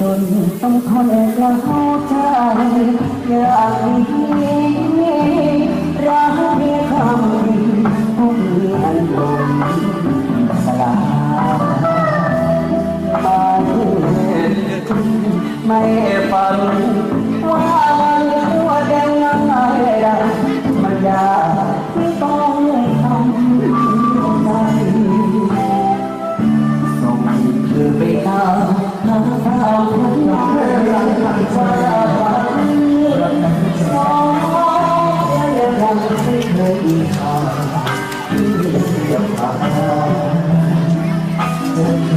จนต้องทนแล้วเข้าใจอยากงนี้รักเพียงคำเดียผู้มีอารมณ์สลายไปไม่ฝัน ที่ทางที่เสีน